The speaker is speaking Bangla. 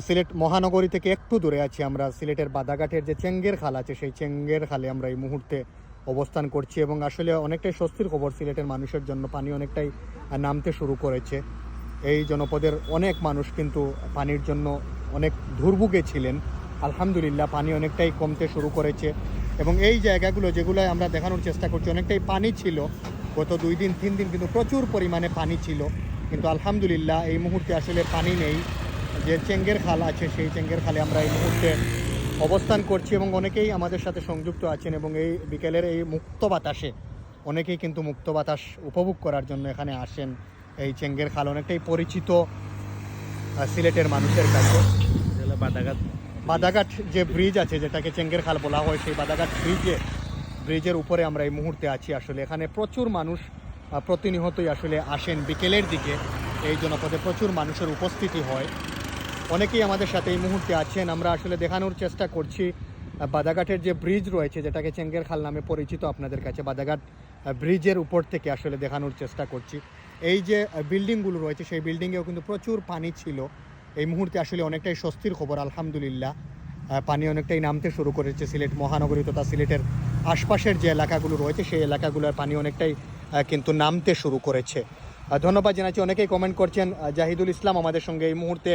সিলেট মহানগরী থেকে একটু দূরে আছি আমরা। সিলেটের বাদাঘাটের যে চেঙ্গের খাল আছে, সেই চেঙ্গের খালে আমরা এই মুহূর্তে অবস্থান করছি এবং আসলে অনেকটাই স্বস্তির খবর সিলেটের মানুষের জন্য। পানি অনেকটাই নামতে শুরু করেছে। এই জনপদের অনেক মানুষ কিন্তু পানির জন্য অনেক দুর্ভোগে ছিলেন। আলহামদুলিল্লাহ, পানি অনেকটাই কমতে শুরু করেছে এবং এই জায়গাগুলো যেগুলো আমরা দেখানোর চেষ্টা করছি, অনেকটাই পানি ছিল। গত দুই দিন, তিন দিন কিন্তু প্রচুর পরিমাণে পানি ছিল। কিন্তু আলহামদুলিল্লাহ, এই মুহূর্তে আসলে পানি নেই। যে চেঙ্গের খাল আছে সেই চেঙ্গের খালে আমরা এই মুহূর্তে অবস্থান করছি এবং অনেকেই আমাদের সাথে সংযুক্ত আছেন এবং এই বিকেলের এই মুক্ত বাতাসে অনেকেই কিন্তু মুক্ত বাতাস উপভোগ করার জন্য এখানে আসেন। এই চেঙ্গের খাল অনেকটাই পরিচিত সিলেটের মানুষের কাছে। বাদাঘাট। বাদাঘাট যে ব্রিজ আছে যেটাকে চেঙ্গের খাল বলা হয় সেই বাদাঘাট ব্রিজে ব্রিজের উপরে আমরা এই মুহূর্তে আছি। আসলে এখানে প্রচুর মানুষ প্রতিনিয়তই আসলে আসেন বিকেলের দিকে। এই জনপদে প্রচুর মানুষের উপস্থিতি হয়। অনেকেই আমাদের সাথে এই মুহূর্তে আছেন। আমরা আসলে দেখানোর চেষ্টা করছি বাদাঘাটের যে ব্রিজ রয়েছে, যেটাকে চেঙ্গের খাল নামে পরিচিত আপনাদের কাছে, বাদাঘাট ব্রিজের উপর থেকে আসলে দেখানোর চেষ্টা করছি। এই যে বিল্ডিংগুলো রয়েছে, সেই বিল্ডিংয়েও কিন্তু প্রচুর পানি ছিল। এই মুহূর্তে আসলে অনেকটাই স্বস্তির খবর, আলহামদুলিল্লাহ। পানি অনেকটাই নামতে শুরু করেছে সিলেট মহানগরী তথা সিলেটের আশপাশের যে এলাকাগুলো রয়েছে, সেই এলাকাগুলোর পানি অনেকটাই কিন্তু নামতে শুরু করেছে। ধন্যবাদ জানাচ্ছি। অনেকেই কমেন্ট করছেন জাহিদুল ইসলাম আমাদের সঙ্গে এই মুহূর্তে